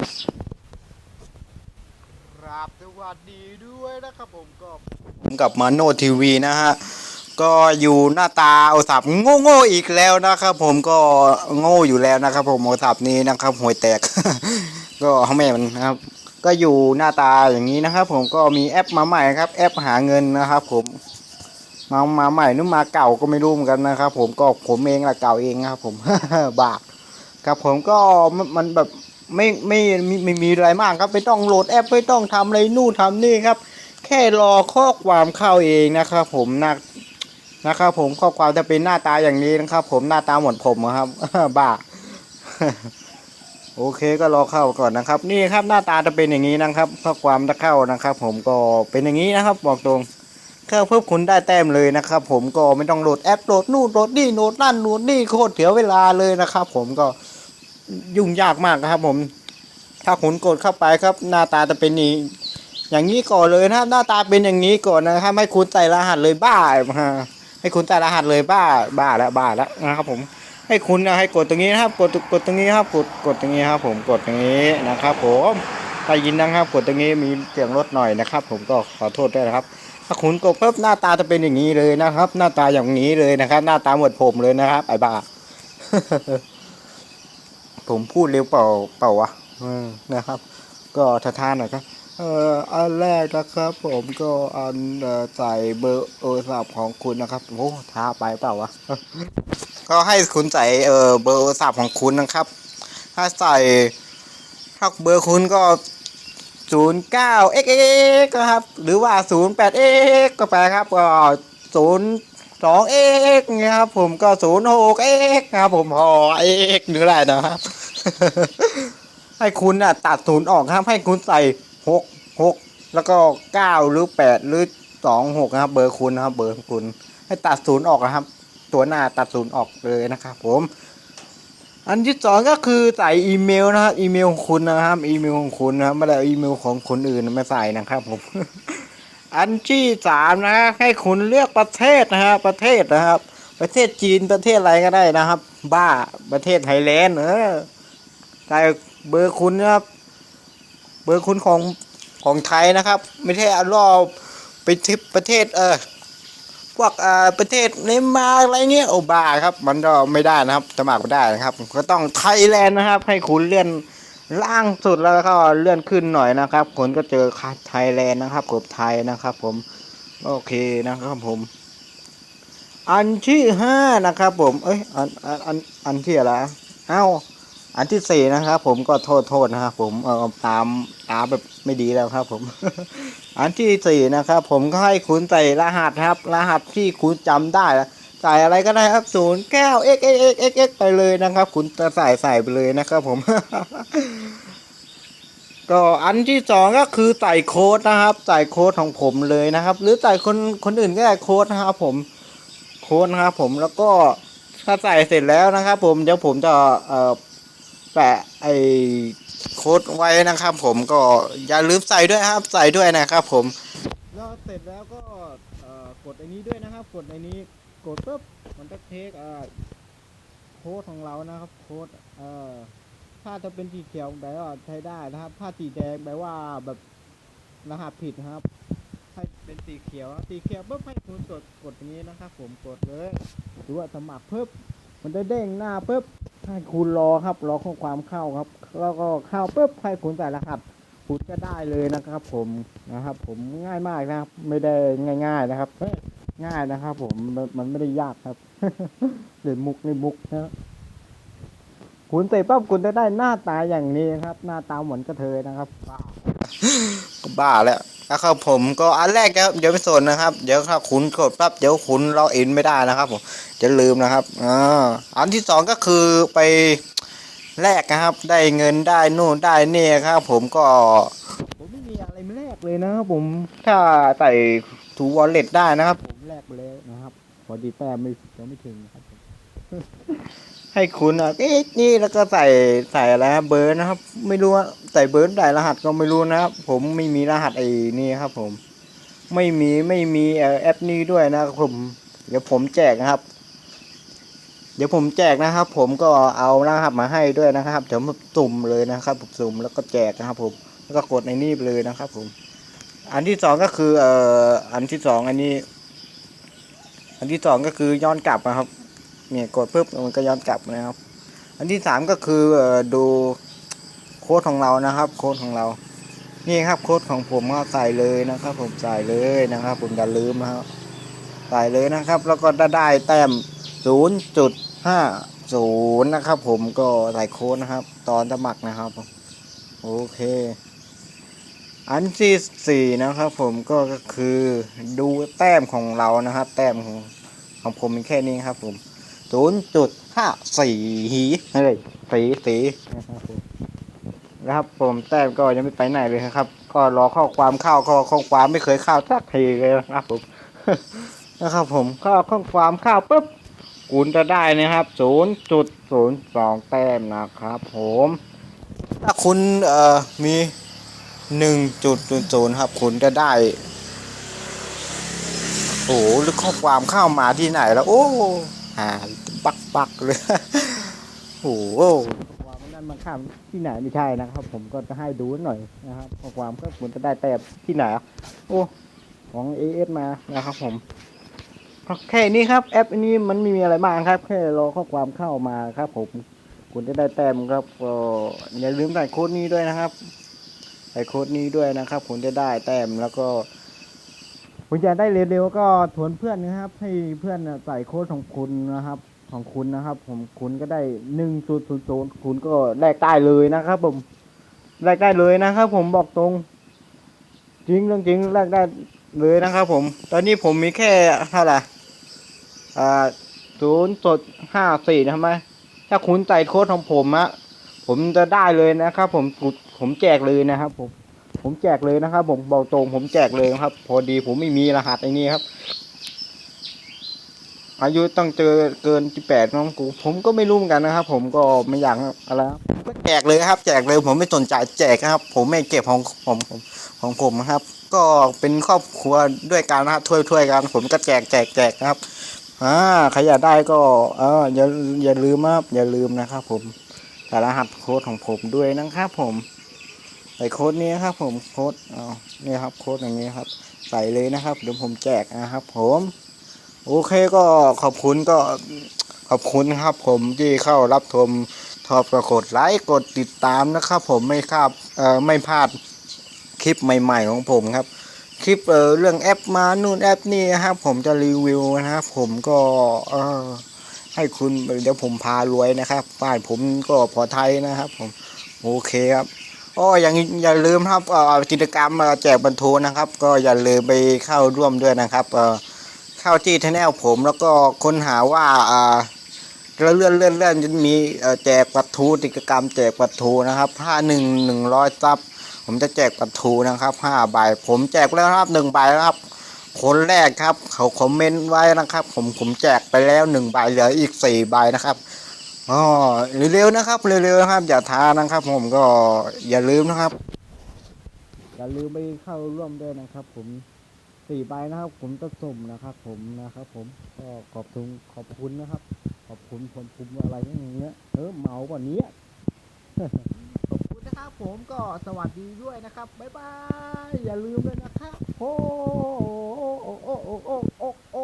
ครับสวัสดีด้วยนะครับผมก็ผมกับมาโนทีวีนะฮะก็อยู่หน้าตาโอสับโง่โง่อีกแล้วนะครับ ผมก็โง่อยู่แล้วนะครับ ผมโอสับนี้นะครับห่วยแตก ก็เขาแม่มันนะครับ ก็อยู่หน้าตาอย่างนี้นะครับ ผมก็มีแอปมาใหม่ครับ แอปหาเงินนะครับ ผมมามาใหม่นึกมาเก่าก็ไม่รู้เหมือนกันนะครับ ผมก็ผมเองแหละเก่าเองครับ ผมบาปครับผมก็มันแบบ ไม่ไม่ไม่ไม่มีอะไรมากครับไม่ต้องโหลดแอปไม่ต้องทำอะไรนู่นทำนี่ครับ แค่รอข้อความเข้าเองนะครับ ผมนะนะครับผมข้อความจะเป็นหน้าตาอย่างนี้นะครับ ผมหน้าตาเหมือนผมครับบ้าโอเคก็รอเข้าก่อนนะครับ นี่ครับหน้าตาจะเป็นอย่างนี้นะครับข้อความจะเข้านะครับ ผมก็เป็นอย่างนี้นะครับ บอกตรงเข้าเพิ่มคุณได้แต้มเลยนะครับ ผมก็ไม่ต้องโหลดแอปโหลดนู่นโหลดนี่โหลดนั่นโหลดนี่โคตรเสียเวลาเลยนะครับ ผมก็ ยุ่งยากมากนะครับ ผม ถ้าคุณกดเข้าไปครับ หน้าตาจะเป็นนี้อย่างนี้ก่อนเลยนะครับ หน้าตาเป็นอย่างนี้ก่อนนะครับให้คุณใส่รหัสเลยบ้าฮะให้คุณใส่รหัสเลยบ้า บ้าแล้วบ้าแล้วนะครับ ผม ให้คุณนะให้กดตรงนี้นะครับ กดกดตรงนี้ครับ กดกดตรงนี้ครับ ผมกดตรงนี้นะครับ ผมได้ยินนะครับ กดตรงนี้มีเสียงรถหน่อยนะครับ ผมก็ขอโทษด้วยนะครับถ้าคุณกดปุ๊บหน้าตาจะเป็นอย่างนี้เลยนะครับ หน้าตาอย่างนี้เลยนะครับ หน้าตาหมือนผมเลยนะครับไอ้บ้า ผมพูดเร็วเปล่าเปล่าวะเออนะครับ ก็ท่านๆหน่อยครับเอ่ออันแรกนะครับผมก็อันเอ่อใส่เบอร์โทรศัพท์ของคุณนะครับโอ้ท้าไปเปล่าวะก็ให้คุณใส่เอ่อเบอร์โทรศัพท์ของคุณนะครับ ถ้าใส่ถ้าเบอร์คุณก็ศูนย์เก้า x x นะครับ หรือว่าศูนย์แปด x ก็ไปครับก็ศูนย์สอง x เงี้ยครับผมก็ศูนย์หก x นะครับผมพอ x หรืออะไรนะครับ ให้คุณน่ะ ตัดศูนย์ออกครับให้คุณใส่หกหกแล้วก็เก้าหรือแปดหรือสองหกนะครับ เบอร์คุณนะครับ เบอร์คุณ ให้ตัดศูนย์ออกนะครับ ตัวหน้าตัดศูนย์ออกเลยนะครับ ผม อันที่สองก็คือใส่อีเมลนะครับอีเมลของคุณนะครับ อีเมลของคุณนะครับไม่ได้อาอีเมลของคนอื่นไม่ใส่นะครับผมอันที่สามนะให้คุณเลือกประเทศนะครับประเทศนะครับ ประเทศจีนประเทศอะไรก็ได้นะครับ บ้าประเทศไทยแลนด์เออ ใส่เบอร์คุณนะครับ เบอร์คุณของของไทยนะครับ ไม่ใช่เอารอบไปทิปประเทศเออพวกเอ่อประเทศเนมาร์อะไรเงี้ยโอบาครับ มันก็ไม่ได้นะครับสมัครไม่ได้นะครับ ก็ต้องไทยแลนด์นะครับ ให้คุณเลื่อนล่างสุดแล้วก็เลื่อนขึ้นหน่อยนะครับคุณก็เจอไทยแลนด์นะครับกบไทยนะครับ ผมโอเคนะครับผม อันที่ห้านะครับ ผม เอ้ยอันอันอันอันที่อะไรเอ้า อันที่สี่นะครับผมก็โทษโทษนะครับผมเออตามตามแบบไม่ดีแล้วครับ ผม อันที่สี่นะครับผมก็ให้คุณใส่รหัสครับ รหัสที่คุณจำได้ใส่อะไรก็ได้ครับศูนย์เก้า x x x x x ไปเลยนะครับ คุณจะใส่ใส่ไปเลยนะครับผม ก็อันที่สองก็คือใส่โค้ดนะครับ ใส่โค้ดของผมเลยนะครับ หรือใส่คนคนอื่นก็ได้โค้ดนะครับผมโค้ดนะครับผมแล้วก็ถ้าใส่เสร็จแล้วนะครับ ผมเดี๋ยวผมจะเอ่อ แปะไอโค้ดไว้นะครับ ผมก็อย่าลืมใส่ด้วยครับ ใส่ด้วยนะครับ ผมแล้วเสร็จแล้วก็กดไอ้นี้ด้วยนะครับ กดไอ้นี้กดปุ๊บมันจะเทคอ่อโค้ดของเรานะครับโค้ดเอ่อถ้าจะเป็นสีเขียวแปลว่าใช้ได้นะครับ ถ้าสีแดงแปลว่าแบบรหัสผิดนะครับให้เป็นสีเขียวสีเขียวปุ๊บให้คุณกดกดอย่างนี้นะครับ ผมกดเลยหรือว่าสมัครปุ๊บมันจะเด้งหน้าปุ๊บ ให้คุณรอครับ รอข้อความเข้าครับ แล้วก็เข้าปุ๊บให้คุณใส่รหัสคุณก็ได้เลยนะครับ ผมนะครับ ผมง่ายมากนะครับ ไม่ได้ง่าย ๆนะครับง่ายนะครับ ผมมันไม่ได้ยากครับเล่นมุกในมุกนะคุณเสร็จปั๊บคุณจะได้หน้าตาอย่างนี้ครับ หน้าตาเหมือนกระเทยนะครับบ้าก็บ้าแล้ว นะครับผมก็อันแรกครับเดี๋ยวไม่สนนะครับ เดี๋ยวถ้าคุณกดปั๊บเดี๋ยวคุณเราอินไม่ได้นะครับผมจะลืมนะครับอ่าอันที่สองก็คือไปแลกนะครับ ได้เงินได้นู่นได้นี่ครับ ผมก็ผมไม่มีอะไรมาแลกเลยนะครับผมถ้าใส่ถูวอลเล็ตได้นะครับ ผมแลกไปเลยนะครับพอดีแต้มไม่ยังไม่ถึงนะครับ ให้คุณอะเอ๊ะนี่แล้วก็ใส่ใส่อะไรเบอร์นะครับ ไม่รู้ว่าใส่เบอร์ใส่รหัสก็ไม่รู้นะครับผมไม่มีรหัสไอ้นี่ครับ ผม ไม่มีไม่มีแอปนี้ด้วยนะครับผม เดี๋ยวผมแจกนะครับ เดี๋ยวผมแจกนะครับ ผมก็เอานะครับมาให้ด้วยนะครับเดี๋ยวผมสุ่มเลยนะครับผมสุ่มแล้วก็แจกนะครับ ผม แล้วก็กดในนี่ไปเลยนะครับ ผม อันที่สองก็คือเอ่ออันที่สองอันนี้ อันที่สองก็คือย้อนกลับนะครับ เนี่ยกดปุ๊บมันก็ย้อนกลับนะครับ อันที่สามก็คืออดูโค้ดของเรานะครับ โค้ดของเรา นี่ครับโค้ดของผมก็ใส่เลยนะครับ ผมใส่เลยนะครับ ผมอย่าลืมนะครับใส่เลยนะครับ แล้วก็ได้ได้แต้ม0.50นะครับ ผมก็ใส่โค้ดนะครับ ตอนสมัครนะครับผมโอเคอันที่สี่นะครับผมก็ก็คือดูแต้มของเรานะครับ แต้มของของผมมีแค่นี้ครับผม 0.54เฮ้ยสีสีนะครับผมนะครับ ผมแต้มก็ยังไม่ไปไหนเลยครับ ก็รอข้อความเข้าข้อข้อความไม่เคยเข้าสักทีเลยนะครับผมนะครับ ผมข้าข้อความเข้าปุ๊บคุณจะได้นะครับ0.02แต้มนะครับ ผม ถ้าคุณเอ่อมี1.00ครับ คุณจะได้โอ้หรือข้อความเข้ามาที่ไหนแล้ว โอ้าปักปักเลยโอ้โหข้อความนั้นมันข้ามที่ไหนไม่ใช่นะครับ ผมก็จะให้ดูหน่อยนะครับข้อความก็คุณจะได้แต้มที่ไหนอะโอ้ของ AS มานะครับ ผมก็แค่นี้ครับแอปนนี้มันไม่มีอะไรมากครับแค่รอข้อความเข้ามาครับ ผมคุณจะได้แต้มครับก็อย่าลืมใส่โค้ดนี้ด้วยนะครับใส่โค้ดนี้ด้วยนะครับคุณจะได้แต้มแล้วก็ คุณอยากได้เร็วๆก็ทวนเพื่อนนะครับ ให้เพื่อนใส่โค้ดของคุณนะครับ ของคุณนะครับ ผมคุณก็ได้หนึ่งศูนย์ศูนย์ศูนย์คุณก็แลกได้เลยนะครับ ผมแลกได้เลยนะครับ ผมบอกตรง จริงเรื่องจริงแลกได้เลยนะครับ ผม ตอนนี้ผมมีแค่เท่าไหร่อ่าศูนย์สดห้าสี่ทำไมถ้าคุณใส่โค้ดของผมอะผมจะได้เลยนะครับ ผมผมแจกเลยนะครับผม ผมแจกเลยนะครับ ผมบอกตรงผมแจกเลยครับ พอดีผมไม่มีรหัสไอ้นี่ครับ อายุต้องเจอเกินที่แปดน้องกู ผมก็ไม่รู้เหมือนกันนะครับ ผมก็ไม่อยากอะไรก็แจกเลยครับ แจกเลยผมไม่สนใจแจกครับ ผมไม่เก็บของผมของผมนะครับ ก็เป็นครอบครัวด้วยกันนะครับถ้วยถ้วยกัน ผมก็แจกแจกแจกนะครับอ่าใครอยากได้ก็เอออย่าอย่าลืมนะครับอย่าลืมนะครับ ผมใส่รหัสโค้ดของผมด้วยนะครับผม ใส่โค้ดนี้ครับ ผมโค้ดอ๋อนี่ครับโค้ดอย่างนี้ครับ ใส่เลยนะครับเดี๋ยวผมแจกนะครับ ผมโอเคก็ขอบคุณก็ขอบคุณครับ ผมที่เข้ารับชมทอบกกดไลค์กดติดตามนะครับ ผมไม่คาบเอ่อไม่พลาดคลิปใหม่ ๆ ของผมครับ คลิปเออเรื่องแอปมานู่นแอปนี่นะครับ ผมจะรีวิวนะครับ ผมก็เออให้คุณเดี๋ยวผมพารวยนะครับบ้านผมก็พอไทยนะครับ ผมโอเคครับ อ้อย่างอย่าลืมครับเอ่อกิจกรรมแจกบรรทุนะครับ ก็อย่าลืมไปเข้าร่วมด้วยนะครับเอ่อเข้าที่ทแนลผมแล้วก็ค้นหาว่าอ่าเลื่อนเลื่อนเลื่อนจะมีเอ่อแจกปัทูกิจกรรมแจกปัทูนะครับถ้าหนึ่งหนึ่งร้อยซับผมจะแจกปลาทูนะครับห้าใบผมแจกแล้วครับหนึ่งใบครับ คนแรกครับ เขาคอมเมนต์ไว้นะครับ ผมผมแจกไปแล้วหนึ่งใบเหลืออีกสี่ใบนะครับ อ๋อเร็วๆนะครับเร็วๆนะครับ อย่าทานะครับ ผมก็อย่าลืมนะครับ อย่าลืมไปเข้าร่วมด้วยนะครับ ผมสี่ใบนะครับ ผมจะส่มนะครับ ผมนะครับ ผมก็ขอบคุณขอบคุณนะครับ ขอบคุณคนคุมอะไรอย่างเงี้ยเออเมาก่านี้ขอบคุณนะครับ ผมก็สวัสดีด้วยนะครับบ๊ายบายอย่าลืมเลยนะครับโอ้โอ้โอ้โอ้โอ้โอ้